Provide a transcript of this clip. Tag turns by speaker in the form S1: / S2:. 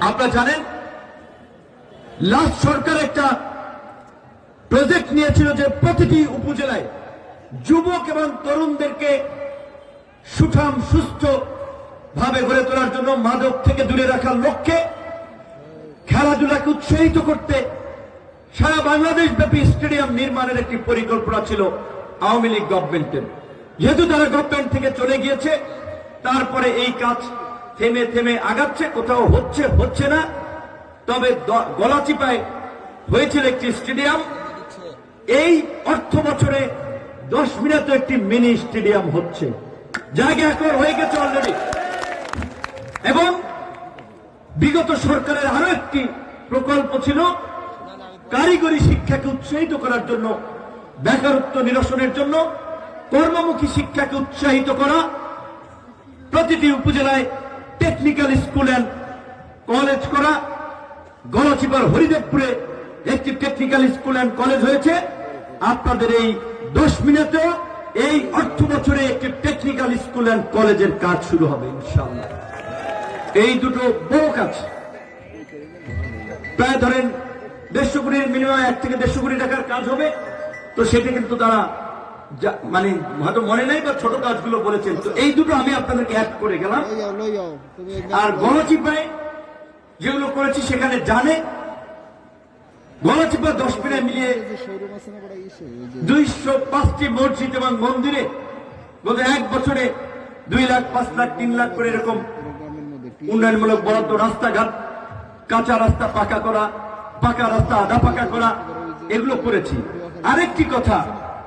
S1: আপনারা জানেন লাস্ট সরকার একটা প্রজেক্ট নিয়েছিল যে প্রতিটি উপজেলায় যুবক এবং তরুণদেরকে সুঠাম, সুস্থ ভাবে গড়ে তোলার জন্য মাদক থেকে দূরে রাখার লক্ষ্যে খেলাধুলাকে উৎসাহিত করতে সারা বাংলাদেশ ব্যাপী স্টেডিয়াম নির্মাণের একটি পরিকল্পনা ছিল আওয়ামী লীগ গভর্নমেন্টের যেহেতু তারা গভর্নমেন্ট থেকে চলে গিয়েছে, তারপরে এই কাজ থেমে থেমে আগাচ্ছে, কোথাও হচ্ছে হচ্ছে না। তবে দ- গলাচিপায় হয়েছিল একটি স্টেডিয়াম। এই অর্থ বছরে দশ মিনিটে একটি মিনি স্টেডিয়াম হচ্ছে। জায়গা এখন হয়ে গেছে অলরেডি এবং বিগত সরকারের আরও একটি প্রকল্প ছিল, কারিগরি শিক্ষাকে উৎসাহিত করার জন্য, বেকারত্ব নিরসনের জন্য, কর্মমুখী শিক্ষাকে উৎসাহিত করা। প্রতিটি উপজেলায় টেকনিক্যাল স্কুল অ্যান্ড কলেজ করা, গণচিপার হরিদেবপুরে একটি টেকনিক্যাল স্কুল অ্যান্ড কলেজ হয়েছে। আপনাদের এই দশ মিনিটেও এই অর্থ বছরে একটি টেকনিক্যাল স্কুল অ্যান্ড কলেজের কাজ শুরু হবে ইনশাল্লাহ এই দুটো বড় কাজ। প্রায় ধরেন দেড়শো কোটির মিনিমাম এক থেকে দেড়শো কোটি টাকার কাজ হবে। তো সেটা কিন্তু তারা মানে হয়তো মনে নাই বা ছোট কাজগুলো বলেছেন। তো এই দুটো আমি আপনাদেরকে অ্যাড করে গেলাম। আর গণচিপায় যেগুলো করেছি সেখানে জানে। গণচিপা দশ মিনিট মিলিয়ে দুইশো পাঁচটি মসজিদ এবং মন্দিরে গত এক বছরে দুই লাখ পাঁচ লাখ তিন লাখ করে এরকম উন্নয়নমূলক বরাদ্দ রাস্তাঘাট কাঁচা রাস্তা পাকা করা পাকা রাস্তা আধা পাকা করা এগুলো করেছি। আরেকটি কথা